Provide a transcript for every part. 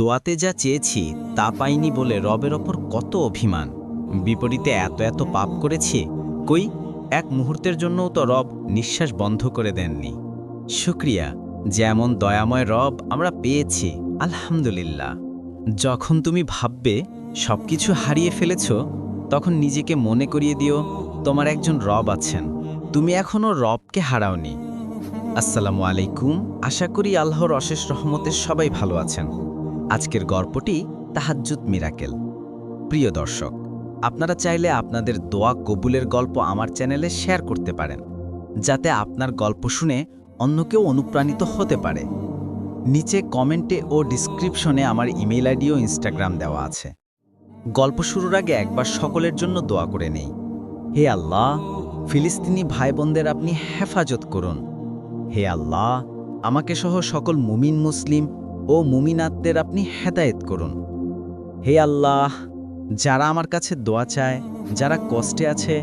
দোয়াতে যা চেয়েছি, তা পাইনি বলে রবের ওপর কত অভিমান। বিপরীতে এত এত পাপ করেছি, কই, এক মুহূর্তের জন্যও তো রব নিঃশ্বাস বন্ধ করে দেননি। শুক্রিয়া, যেমন দয়াময় রব আমরা পেয়েছি, আলহামদুলিল্লাহ। যখন তুমি ভাববে সবকিছু হারিয়ে ফেলেছ, তখন নিজেকে মনে করিয়ে দিও, তোমার একজন রব আছেন। তুমি এখনও রবকে হারাওনি। আসসালামু আলাইকুম, আশা করি আল্লাহর অশেষ রহমতের সবাই ভালো আছেন। আজকের গল্পটি তাহাজ্জুদ মিরাকেল। প্রিয় দর্শক, আপনারা চাইলে আপনাদের দোয়া কবুলের গল্প আমার চ্যানেলে শেয়ার করতে পারেন, যাতে আপনার গল্প শুনে অন্য কেউ অনুপ্রাণিত হতে পারে। নিচে কমেন্টে ও ডিসক্রিপশনে আমার ইমেইল আইডি ও ইনস্টাগ্রাম দেওয়া আছে। গল্প শুরুর আগে একবার সকলের জন্য দোয়া করে নেই। হে আল্লাহ, ফিলিস্তিনি ভাই বোনদের আপনি হেফাজত করুন। হে আল্লাহ, আমাকে সহ সকল মুমিন মুসলিম ও মুমিনাতদের আপনি হেদায়েত করুন। হে আল্লাহ, যারা আমার কাছে দোয়া চায়, যারা কষ্টে আছে,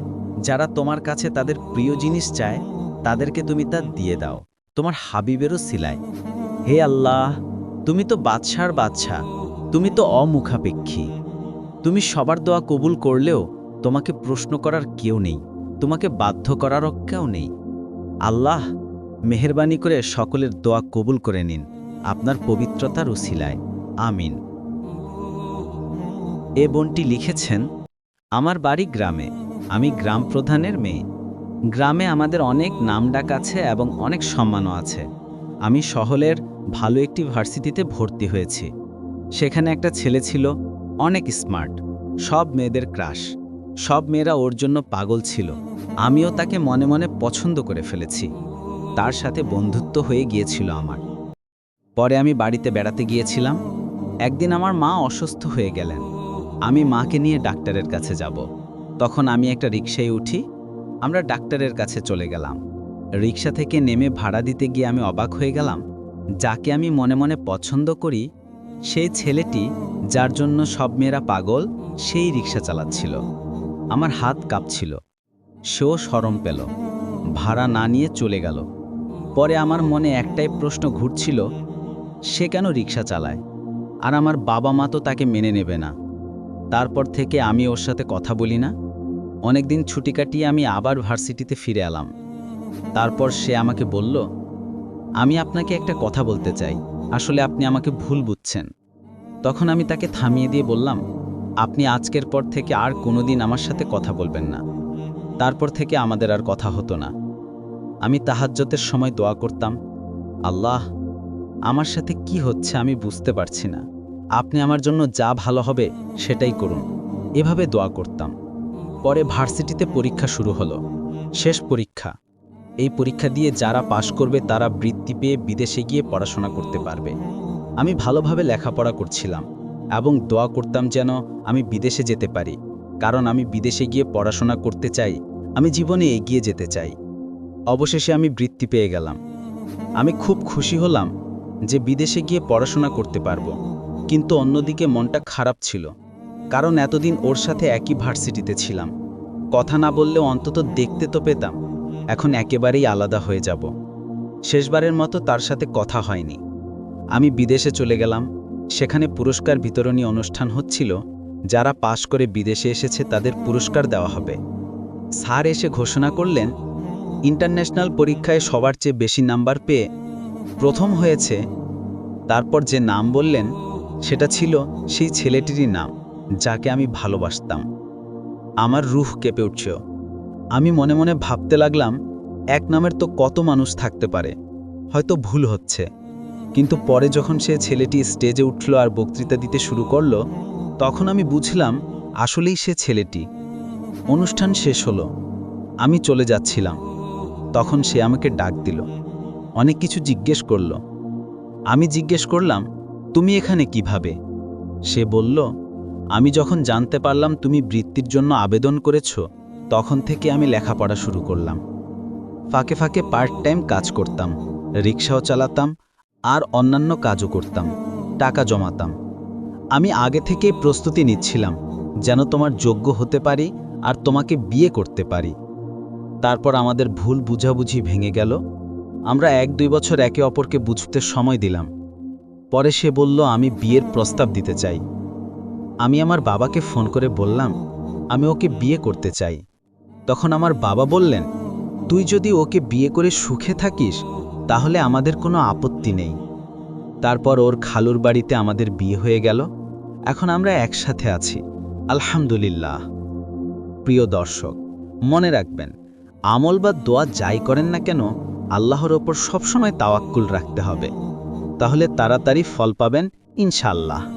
যারা তোমার কাছে তাদের প্রিয় জিনিস চায়, তাদেরকে তুমি তা দিয়ে দাও, তোমার হাবিবেরও সিলাই হে আল্লাহ, তুমি তো বাদশার বাদশা তুমি তো অমুখাপেক্ষী। তুমি সবার দোয়া কবুল করলেও তোমাকে প্রশ্ন করার কেউ নেই, তোমাকে বাধ্য করারও কেউ নেই। আল্লাহ, মেহরবানি করে সকলের দোয়া কবুল করে নিন। আপনার পবিত্রতার উসিলায়। আমিন। এ বোনটি লিখেছেন, আমার বাড়ি গ্রামে, আমি গ্রাম প্রধানের মেয়ে। গ্রামে আমাদের অনেক নামডাক আছে এবং অনেক সম্মানও আছে। আমি শহরের ভালো একটি ভার্সিটিতে ভর্তি হয়েছি। সেখানে একটা ছেলে ছিল, অনেক স্মার্ট। সব মেয়েদের ক্রাশ। সব মেয়েরা ওর জন্য পাগল ছিল। আমিও তাকে মনে মনে পছন্দ করে ফেলেছি। তার সাথে বন্ধুত্ব হয়ে গিয়েছিল আমার। পরে আমি বাড়িতে বেড়াতে গিয়েছিলাম। একদিন আমার মা অসুস্থ হয়ে গেলেন। আমি মাকে নিয়ে ডাক্তারের কাছে যাব। তখন আমি একটা রিক্সায় উঠি। আমরা ডাক্তারের কাছে চলে গেলাম। রিক্সা থেকে নেমে ভাড়া দিতে গিয়ে আমি অবাক হয়ে গেলাম। যাকে আমি মনে মনে পছন্দ করি, সেই ছেলেটি যার জন্য সব মেয়েরা পাগল, সেই রিক্সা চালাচ্ছিল। আমার হাত কাঁপছিল। সেও সরম পেল। ভাড়া না নিয়ে চলে গেল। পরে আমার মনে একটাই প্রশ্ন ঘুরছিল সে কেন রিক্সা চালায়? আর আমার বাবা মা তো তাকে মেনে নেবে না। তারপর থেকে আমি ওর সাথে কথা বলি না। অনেকদিন ছুটি কাটিয়ে আমি আবার ভার্সিটিতে ফিরে এলাম। তারপর সে আমাকে বলল, আমি আপনাকে একটা কথা বলতে চাই। আসলে আপনি আমাকে ভুল বুঝছেন। তখন আমি তাকে থামিয়ে দিয়ে বললাম, আপনি আজকের পর থেকে আর কোনোদিন আমার সাথে কথা বলবেন না। তারপর থেকে আমাদের আর কথা হতো না। আমি তাহাজ্জতের সময় দোয়া করতাম। আল্লাহ আমার সাথে কি হচ্ছে আমি বুঝতে পারছি না। আপনি আমার জন্য যা ভালো হবে সেটাই করুন। এভাবে দোয়া করতাম। পরে ভার্সিটিতে পরীক্ষা শুরু হলো। শেষ পরীক্ষা। এই পরীক্ষা দিয়ে যারা পাশ করবে তারা বৃত্তি পেয়ে বিদেশে গিয়ে পড়াশোনা করতে পারবে। আমি ভালোভাবে লেখাপড়া করছিলাম এবং দোয়া করতাম যেন আমি বিদেশে যেতে পারি। কারণ আমি বিদেশে গিয়ে পড়াশোনা করতে চাই। আমি জীবনে এগিয়ে যেতে চাই। অবশেষে আমি বৃত্তি পেয়ে গেলাম। আমি খুব খুশি হলাম যে বিদেশে গিয়ে পড়াশোনা করতে পারব। কিন্তু অন্যদিকে মনটা খারাপ ছিল, কারণ এতদিন ওর সাথে একই ভার্সিটিতে ছিলাম। কথা না বললেও অন্তত দেখতে তো পেতাম, এখন একেবারেই আলাদা হয়ে যাব। শেষবারের মতো তার সাথে কথা হয়নি। আমি বিদেশে চলে গেলাম, সেখানে পুরস্কার বিতরণী অনুষ্ঠান হচ্ছিল, যারা পাশ করে বিদেশে এসেছে তাদের পুরস্কার দেওয়া হবে। স্যার এসে ঘোষণা করলেন, ইন্টারন্যাশনাল পরীক্ষায় সবার চেয়ে বেশি নাম্বার পেয়ে প্রথম হয়েছে। তারপর যে নাম বললেন, সেটা ছিল সেই ছেলেটিরই নাম, যাকে আমি ভালোবাসতাম। আমার রুহ কেঁপে উঠছ আমি মনে মনে ভাবতে লাগলাম, এক নামের তো কত মানুষ থাকতে পারে, হয়তো ভুল হচ্ছে। কিন্তু পরে যখন সে ছেলেটি স্টেজে উঠল আর বক্তৃতা দিতে শুরু করল, তখন আমি বুঝলাম, আসলেই সে ছেলেটি। অনুষ্ঠান শেষ হলো। আমি চলে যাচ্ছিলাম। তখন সে আমাকে ডাক দিল। অনেক কিছু জিজ্ঞেস করল। আমি জিজ্ঞেস করলাম, তুমি এখানে কীভাবে? সে বলল, আমি যখন জানতে পারলাম তুমি বৃত্তির জন্য আবেদন করেছ, তখন থেকে আমি লেখাপড়া শুরু করলাম। ফাঁকে ফাঁকে পার্ট টাইম কাজ করতাম, রিক্সাও চালাতাম, আর অন্যান্য কাজও করতাম, টাকা জমাতাম। আমি আগে থেকেই প্রস্তুতি নিচ্ছিলাম, যেন তোমার যোগ্য হতে পারি আর তোমাকে বিয়ে করতে পারি। তারপর আমাদের ভুল বুঝাবুঝি ভেঙে গেল আমরা এক দুই বছর একে অপরকে বুঝতে সময় দিলাম। পরে সে বলল, আমি বিয়ের প্রস্তাব দিতে চাই। আমি আমার বাবাকে ফোন করে বললাম, আমি ওকে বিয়ে করতে চাই। তখন আমার বাবা বললেন, তুই যদি ওকে বিয়ে করে সুখে থাকিস, তাহলে আমাদের কোনো আপত্তি নেই। তারপর ওর খালুর বাড়িতে আমাদের বিয়ে হয়ে গেল। এখন আমরা একসাথে আছি। আলহামদুলিল্লাহ। প্রিয় দর্শক, মনে রাখবেন, আমল বা দোয়া যাই করেন না কেন আল্লাহর ওপর সবসময় তাওয়াক্কুল রাখতে হবে। তাহলে তাড়াতাড়ি ফল পাবেন ইনশাআল্লাহ।